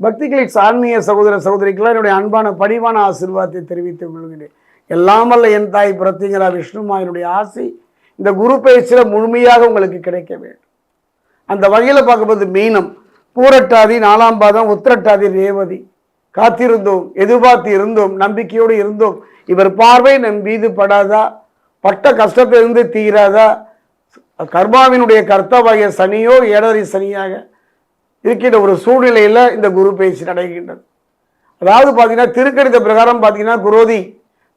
பக்தி கிளிக்ஸ் ஆன்மீக சகோதர சகோதரிக்கெல்லாம் என்னுடைய அன்பான பணிவான ஆசீர்வாதத்தை தெரிவித்துக் கொள்கிறேன். எல்லாம் அல்ல என் தாய் பிரத்திங்கரா விஷ்ணுமாயினுடைய ஆசை இந்த குரு பயிற்சியில் முழுமையாக உங்களுக்கு கிடைக்க வேண்டும். அந்த வகையில் பார்க்கும்போது மீனம் பூரட்டாதி நாலாம் பாதம் உத்திரட்டாதி ரேவதி. காத்திருந்தோம் எதிர்பார்த்து இருந்தோம் நம்பிக்கையோடு இருந்தோம். இவர் பார்வை நம் மீது படாதா? பட்ட கஷ்டத்திலிருந்து தீராதா? கர்மாவினுடைய கர்த்தவாகிய சனியோ ஏழரை சனியாக இருக்கின்ற ஒரு சூழ்நிலையில் இந்த குரு பயிற்சி நடைகின்றது. அதாவது பார்த்தீங்கன்னா திருக்கணித பிரகாரம் பார்த்தீங்கன்னா குரோதி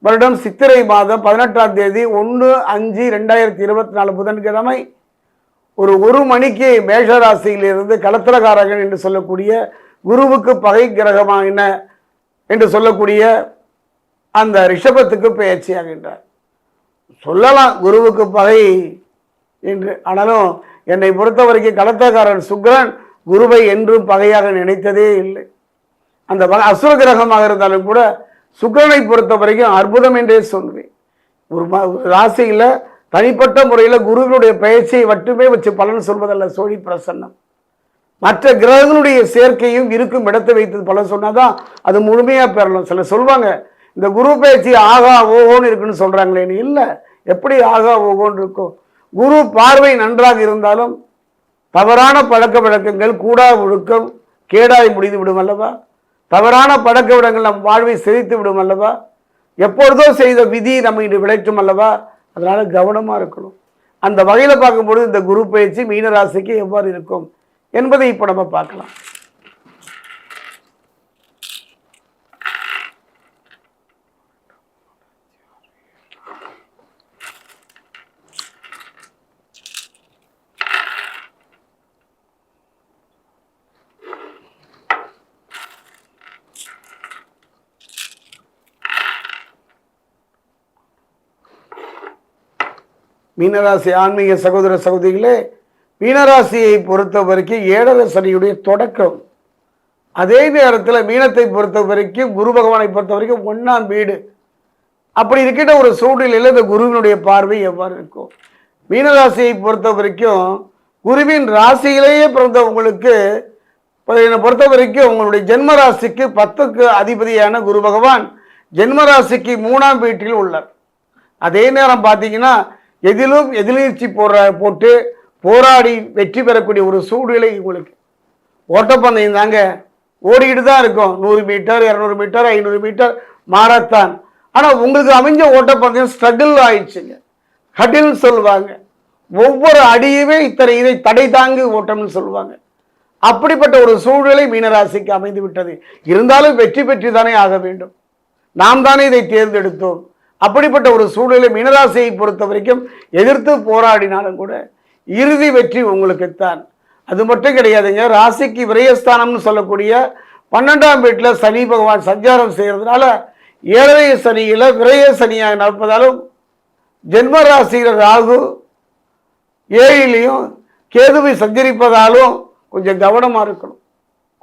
வருடம் சித்திரை மாதம் பதினெட்டாம் தேதி ஒன்று அஞ்சு ரெண்டாயிரத்தி இருபத்தி நாலு புதன்கிழமை ஒரு ஒரு மணிக்கு மேஷராசியிலிருந்து கலத்திரகாரகன் என்று சொல்லக்கூடிய குருவுக்கு பகை கிரகமான என்று சொல்லக்கூடிய அந்த ரிஷபத்துக்கு பயிற்சியாகின்றார் சொல்லலாம் குருவுக்கு பகை என்று. ஆனாலும் என்னை பொறுத்த வரைக்கும் களத்தக்காரன் சுக்ரன் குருவை என்றும் பகையாக நினைத்ததே இல்லை. அந்த அசுர கிரகமாக இருந்தாலும் கூட சுக்கரனை பொறுத்த வரைக்கும் அற்புதம் என்றே சொல்வேன். ஒரு ராசியில் தனிப்பட்ட முறையில் குருவினுடைய பயிற்சியை மட்டுமே வச்சு பலன் சொல்வதல்ல சோழி பிரசன்னம். மற்ற கிரகங்களுடைய சேர்க்கையும் இருக்கும் இடத்தை வைத்து பலன் சொன்னாதான் அது முழுமையாக பெறலாம். சில சொல்லுவாங்க இந்த குரு பயிற்சி ஆகா ஓகோன்னு இருக்குன்னு சொல்கிறாங்களேன்னு இல்லை எப்படி ஆகா ஓகோன்னு இருக்கும் குரு பார்வை நன்றாக இருந்தாலும் தவறான பழக்க வழக்கங்கள் கூடா ஒழுக்கம் கேடாய் முடிந்து விடும் அல்லவா? தவறான பழக்க வழக்கங்கள் நம் வாழ்வை சிதைத்து விடும் அல்லவா? எப்பொழுதோ செய்த விதி நம்ம இன்று விளைக்கும் அல்லவா? அதனால் கவனமாக இருக்கணும். அந்த வகையில் பார்க்கும்பொழுது இந்த குரு பயிற்சி மீனராசிக்கு எவ்வாறு இருக்கும் என்பதை இப்போ நம்ம பார்க்கலாம். மீனராசி ஆன்மீக சகோதர சகோதரிகளே மீனராசியை பொறுத்த வரைக்கும் ஏழரை சனியுடைய தொடக்கம். அதே நேரத்தில் மீனத்தை பொறுத்த வரைக்கும் குரு பகவானை பொறுத்த வரைக்கும் ஒன்றாம் வீடு. அப்படி இருக்கின்ற ஒரு சூழ்நிலையில் இந்த குருவினுடைய பார்வை எவ்வாறு இருக்கும் மீனராசியை பொறுத்த வரைக்கும் குருவின் ராசியிலேயே பிறந்தவங்களுக்கு என்னை பொறுத்த வரைக்கும் உங்களுடைய ஜென்ம ராசிக்கு பத்துக்கு அதிபதியான குரு பகவான் ஜென்ம ராசிக்கு மூணாம் வீட்டில் உள்ளார். அதே நேரம் பார்த்தீங்கன்னா எதிலும் எதிர்நீர்ச்சி போடுற போட்டு போராடி வெற்றி பெறக்கூடிய ஒரு சூழ்நிலை உங்களுக்கு. ஓட்டப்பந்தயம் தாங்க. ஓடிக்கிட்டு தான் இருக்கும். நூறு மீட்டர் இரநூறு மீட்டர் ஐநூறு மீட்டர் மாரத்தான். ஆனால் உங்களுக்கு அமைஞ்ச ஓட்டப்பந்தயம் ஸ்ட்ரகிள் ஆயிடுச்சுங்க. ஹடில் சொல்லுவாங்க. ஒவ்வொரு அடியுமே இத்தனை இதை தடை தாங்கு ஓட்டம்னு சொல்லுவாங்க. அப்படிப்பட்ட ஒரு சூழ்நிலை மீனராசிக்கு அமைந்து விட்டது இருந்தாலும் வெற்றி பெற்று தானே ஆக வேண்டும். நாம் தானே இதை தேர்ந்தெடுத்தோம். அப்படிப்பட்ட ஒரு சூழ்நிலை மீனராசியை பொறுத்த வரைக்கும் எதிர்த்து போராடினாலும் கூட இறுதி வெற்றி உங்களுக்குத்தான். அது மட்டும் கிடையாதுங்க ராசிக்கு விரயஸ்தானம்னு சொல்லக்கூடிய பன்னெண்டாம் வீட்டில் சனி பகவான் சஞ்சாரம் செய்கிறதுனால ஏழரை சனியில் விரய சனியாக நடப்பதாலும் ஜென்ம ராசியில் ராகு ஏழிலையும் கேதுவை சஞ்சரிப்பதாலும் கொஞ்சம் கவனமாக இருக்கணும்.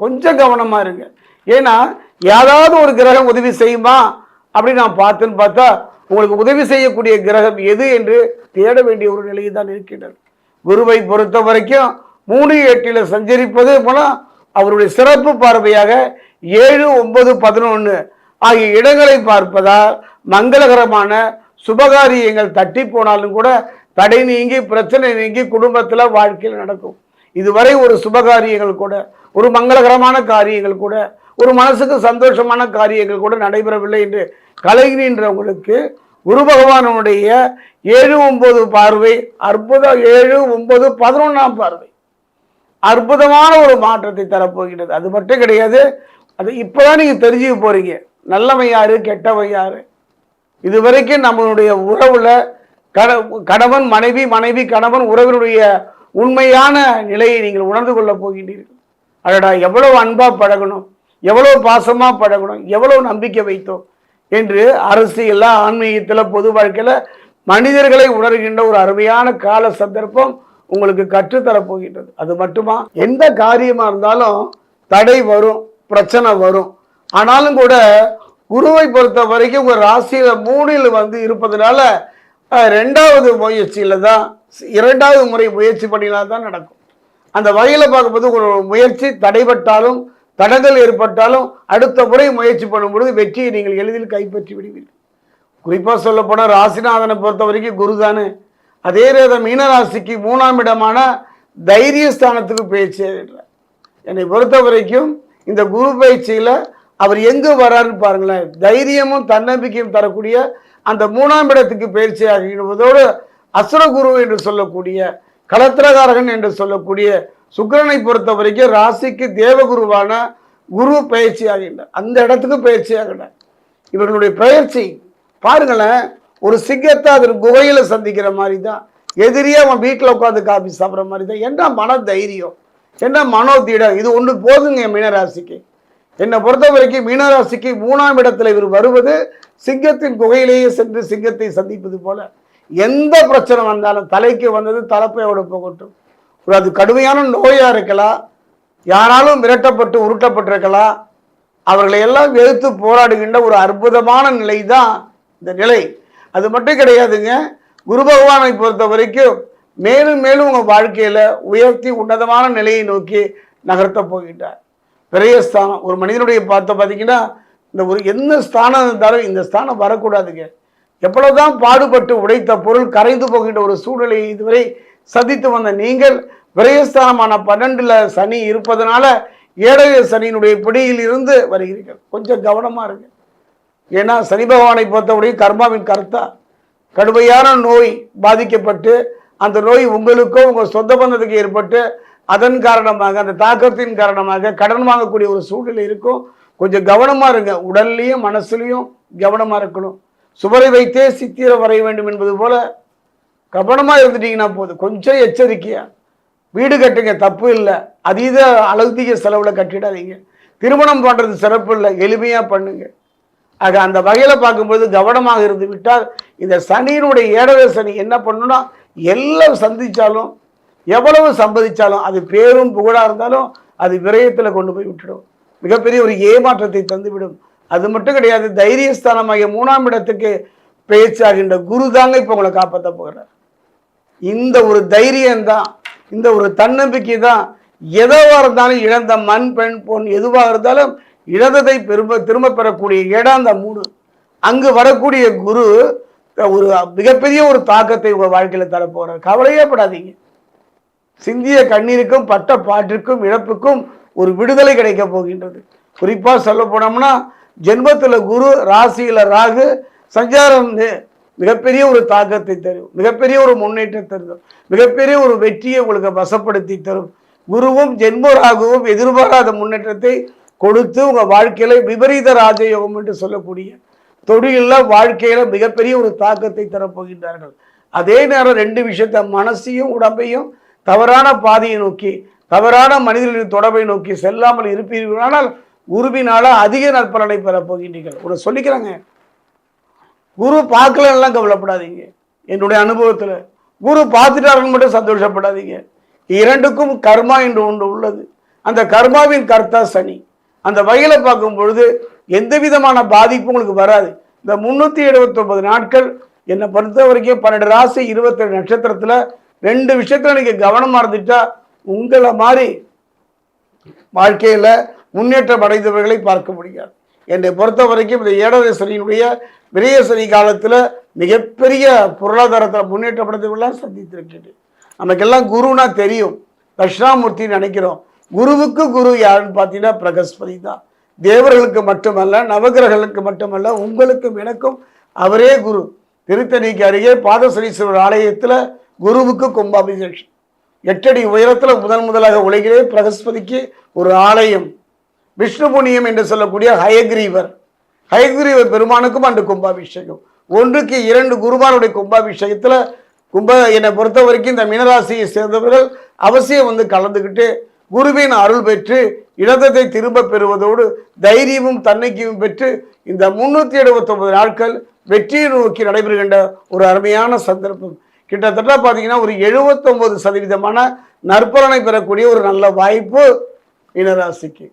கொஞ்சம் கவனமாக இருங்க. ஏன்னா ஏதாவது ஒரு கிரகம் உதவி செய்யுமா? அப்படி நான் பார்த்தேன்னு பார்த்தா உங்களுக்கு உதவி செய்யக்கூடிய கிரகம் எது என்று தேட வேண்டிய ஒரு நிலையை தான் இருக்கின்றது. குருவை பொறுத்த வரைக்கும் மூணு எட்டில் சஞ்சரிப்பது மூலம் அவருடைய சிறப்பு பார்வையாக ஏழு ஒன்பது பதினொன்று ஆகிய இடங்களை பார்ப்பதால் மங்களகரமான சுபகாரியங்கள் தட்டி போனாலும் கூட தடை நீங்கி பிரச்சனை நீங்கி குடும்பத்தில் வாழ்க்கையில் நடக்கும். இதுவரை ஒரு சுபகாரியங்கள் கூட ஒரு மங்களகரமான காரியங்கள் கூட ஒரு மனசுக்கு சந்தோஷமான காரியங்கள் கூட நடைபெறவில்லை என்று கலைஞன்றவங்களுக்கு குரு பகவானுடைய ஏழு ஒன்பது பார்வை அற்புதம் ஏழு ஒன்பது பதினொன்றாம் பார்வை. அற்புதமான ஒரு மாற்றத்தை தரப்போகிறது அது மட்டும் கிடையாது அது இப்போதான் நீங்கள் தெரிஞ்சுக்க போகிறீங்க நல்லவன் யாரு கெட்டவன் இது வரைக்கும் நம்மளுடைய உறவுல கட கணவன் மனைவி மனைவி கணவன் உறவினுடைய உண்மையான நிலையை நீங்கள் உணர்ந்து கொள்ள போகின்றீர்கள். அடடா எவ்வளோ அன்பாக பழகணும் எவ்வளோ பாசமாக பழகணும் எவ்வளோ நம்பிக்கை வைத்தோம். என்று அரசியல்ல ஆன்மீகத்தில் பொது வாழ்க்கையில் மனிதர்களை உணர்கின்ற ஒரு அருமையான கால சந்தர்ப்பம் உங்களுக்கு கற்றுத்தரப்போகின்றது அது மட்டுமா? எந்த காரியமாக இருந்தாலும் தடை வரும் பிரச்சனை வரும். ஆனாலும் கூட குருவை பொறுத்த வரைக்கும் உங்கள் ராசியில் மூணில் வந்து இருப்பதனால ரெண்டாவது முயற்சியில் தான் இரண்டாவது முறை முயற்சி பண்ணினா தான் நடக்கும். அந்த வகையில் பார்க்கும்போது ஒரு முயற்சி தடைபட்டாலும் தடங்கள் ஏற்பட்டாலும் அடுத்த முறை முயற்சி பண்ணும் பொழுது வெற்றியை நீங்கள் எளிதில் கைப்பற்றி விடுவீர்கள். குறிப்பாக சொல்லப்போனால் ராசிநாதனை பொறுத்த வரைக்கும் குரு தானே அதே நேரம் மீனராசிக்கு மூணாம் இடமான தைரியஸ்தானத்துக்கு பயிற்சி ஆகிடுறார் என்னை பொறுத்த வரைக்கும் இந்த குரு பயிற்சியில் அவர் எங்கே வராருன்னு பாருங்களேன். தைரியமும் தன்னம்பிக்கையும் தரக்கூடிய அந்த மூணாம் இடத்துக்கு பயிற்சி ஆகிடுவதோடு அசுரகுரு என்று சொல்லக்கூடிய களத்திரகாரகன் என்று சொல்லக்கூடிய சுக்கிரனை பொறுத்த வரைக்கும் ராசிக்கு தேவகுருவான குரு பயிற்சி ஆகின்றார் அந்த இடத்துக்கு பயிற்சி ஆகினார் இவர்களுடைய பயிற்சி பாருங்களேன் ஒரு சிங்கத்தை அது குகையில் சந்திக்கிற மாதிரி தான் எதிரியே அவன் வீட்டில் உட்காந்து காபி சாப்பிட்ற மாதிரி தான் என்ன மன தைரியம் என்ன மனோதீடம்? இது ஒன்று போதுங்க என் மீனராசிக்கு. என்னை பொறுத்த வரைக்கும் மீனராசிக்கு மூணாம் இடத்துல இவர் வருவது சிங்கத்தின் குகையிலேயே சென்று சிங்கத்தை சந்திப்பது போல. எந்த பிரச்சனை வந்தாலும் தலைக்கு வந்தது தலைப்பையோட போகட்டும். ஒரு அது கடுமையான நோயா இருக்கலாம் யாராலும் மிரட்டப்பட்டு உருட்டப்பட்டிருக்கலாம். அவர்களை எல்லாம் எதிர்த்து போராடுகின்ற ஒரு அற்புதமான நிலை தான் இந்த நிலை. அது மட்டும் கிடையாதுங்க குரு பகவானை பொறுத்த வரைக்கும் மேலும் மேலும் உங்கள் வாழ்க்கையில் உயர்த்தி உன்னதமான நிலையை நோக்கி நகர்த்த போகின்றார். பெரிய ஸ்தானம். ஒரு மனிதனுடைய பார்த்த பார்த்தீங்கன்னா இந்த ஒரு எந்த ஸ்தானம் இருந்தாலும் இந்த ஸ்தானம் வரக்கூடாதுங்க. எவ்வளவுதான் பாடுபட்டு உடைத்த பொருள் கரைந்து போகின்ற ஒரு சூழ்நிலை இதுவரை சந்தித்து வந்த நீங்கள் விரயஸ்தானமான பன்னெண்டுல சனி இருப்பதனால ஏழைய சனியினுடைய பிடியில் இருந்து வருகிறீர்கள். கொஞ்சம் கவனமா இருங்க. ஏன்னா சனி பகவானை பொறுத்தவரை கர்மாவின் கர்த்தா? கடுமையான நோய் பாதிக்கப்பட்டு அந்த நோய் உங்களுக்கோ உங்கள் சொந்த பந்தத்துக்கு ஏற்பட்டு அதன் காரணமாக அந்த தாக்கத்தின் காரணமாக கடன் வாங்கக்கூடிய ஒரு சூழ்நிலை இருக்கும். கொஞ்சம் கவனமாக இருங்க. உடல்லையும் மனசுலையும் கவனமாக இருக்கணும். சுவரை வைத்தே சித்திர வரைய வேண்டும் என்பது போல கவனமாக இருந்துட்டீங்கன்னா போதும். கொஞ்சம் எச்சரிக்கையா. வீடு கட்டுங்க தப்பு இல்லை. அதீத அழகுதிக செலவில் கட்டிடாதீங்க. திருமணம் பண்ணுறது சிறப்பு இல்லை. எளிமையாக பண்ணுங்க. ஆக அந்த வகையில் பார்க்கும்போது கவனமாக இருந்து விட்டால் இந்த சனியினுடைய ஏழரை சனி என்ன பண்ணுன்னா எல்லாம் சந்தித்தாலும் எவ்வளவு சம்பதிச்சாலும் அது பேரும் புகழாக இருந்தாலும் அது விரயத்தில் கொண்டு போய் விட்டுடும். மிகப்பெரிய ஒரு ஏமாற்றத்தை தந்துவிடும். அது மட்டும் கிடையாது தைரியஸ்தானமாகிய மூணாம் இடத்துக்கு பேச்சாகின்ற குரு தாங்க இப்போ உங்களை காப்பாற்ற போகிறார். இந்த ஒரு தைரியம் தான் இந்த ஒரு தன்னம்பிக்கை தான் எதுவாக இருந்தாலும் இழந்த மண் பெண் பொன் எதுவாக இருந்தாலும் இழந்ததை பெரும்ப திரும்ப பெறக்கூடிய இடம் அந்த மூணு அங்கு வரக்கூடிய குரு ஒரு மிகப்பெரிய ஒரு தாக்கத்தை உங்கள் வாழ்க்கையில் தரப்போகிறார் கவலையே படாதீங்க. சிந்திய கண்ணீருக்கும் பட்ட பாட்டிற்கும் இழப்புக்கும் ஒரு விடுதலை கிடைக்க போகின்றது. குறிப்பாக சொல்ல போனோம்னா ஜென்மத்தில் குரு ராசியில் ராகு சஞ்சாரம் மிகப்பெரிய ஒரு தாக்கத்தை தரும். மிகப்பெரிய ஒரு முன்னேற்றத்தை தரும். மிகப்பெரிய ஒரு வெற்றியை உங்களுக்கு வசப்படுத்தி தரும். குருவும் ஜென்மராகவும் எதிர்பாராத முன்னேற்றத்தை கொடுத்து உங்கள் வாழ்க்கையில் விபரீத ராஜயோகம் என்று சொல்லக்கூடிய தொழிலில் வாழ்க்கையில் மிகப்பெரிய ஒரு தாக்கத்தை தரப்போகின்றார்கள். அதே நேரம் ரெண்டு விஷயத்த மனசையும் உடம்பையும் தவறான பாதையை நோக்கி தவறான மனிதர்களின் தொடர்பை நோக்கி செல்லாமல் இருப்பீர்களானால் உருவினால அதிக நற்பலனை பெறப் போகின்றீர்கள் ஒரு சொல்லிக்கிறாங்க. குரு பார்க்கலன்னா கவலைப்படாதீங்க. என்னுடைய அனுபவத்தில் குரு பார்த்துட்டார்கள் மட்டும் சந்தோஷப்படாதீங்க. இரண்டுக்கும் கர்மா என்று ஒன்று உள்ளது. அந்த கர்மாவின் கர்த்தா சனி. அந்த வகையில் பார்க்கும் பொழுது எந்த விதமான பாதிப்பும் உங்களுக்கு வராது. இந்த முந்நூற்றி எழுபத்தொம்பது நாட்கள் என்னை பொறுத்த வரைக்கும் பன்னெண்டு ராசி இருபத்தேழு நட்சத்திரத்தில் ரெண்டு விஷயத்தில் நீங்கள் கவனமாக இருந்துட்டா உங்களை மாதிரி வாழ்க்கையில் முன்னேற்றம் அடைந்தவர்களை பார்க்க முடியாது. என்னை பொறுத்த வரைக்கும் இந்த ஏழரை சனியினுடைய சனி காலத்தில் மிகப்பெரிய பொருளாதாரத்தில் முன்னேற்றம் அடைந்தவர்களாம் சந்தித்திருக்கிறேன் நமக்கெல்லாம் குருனா தெரியும். தட்சிணாமூர்த்தின்னு நினைக்கிறோம். குருவுக்கு குரு யாருன்னு பார்த்தீங்கன்னா பிரகஸ்பதி தான். தேவர்களுக்கு மட்டுமல்ல நவகிரகங்களுக்கு மட்டுமல்ல உங்களுக்கும் எனக்கும் அவரே குரு. திருத்தணிக்கு அருகே பாதசனீஸ்வரர் ஆலயத்தில் குருவுக்கு கும்பாபிஷேகம். எட்டடி உயரத்தில் முதன் முதலாக உலகிலே பிரகஸ்பதிக்கு ஒரு ஆலயம். விஷ்ணு புண்ணியம் என்று சொல்லக்கூடிய ஹயக்ரீவர். ஹயக்ரீவர் பெருமானுக்கும் அன்று கும்பாபிஷேகம். ஒன்றுக்கு இரண்டு குருமானுடைய கும்பாபிஷேகத்தில் கும்ப என்னை பொறுத்த வரைக்கும் இந்த மீனராசியை சேர்ந்தவர்கள் அவசியம் வந்து கலந்துக்கிட்டு குருவின் அருள் பெற்று இடத்தை திரும்ப பெறுவதோடு தைரியமும் தன்னைக்கும் பெற்று இந்த முன்னூற்றி எழுபத்தொன்பது நாட்கள் வெற்றியை நோக்கி நடைபெறுகின்ற ஒரு அருமையான சந்தர்ப்பம். கிட்டத்தட்ட பார்த்தீங்கன்னா ஒரு எழுபத்தொம்பது சதவீதமான நற்பலனை பெறக்கூடிய ஒரு நல்ல வாய்ப்பு மீனராசிக்கு.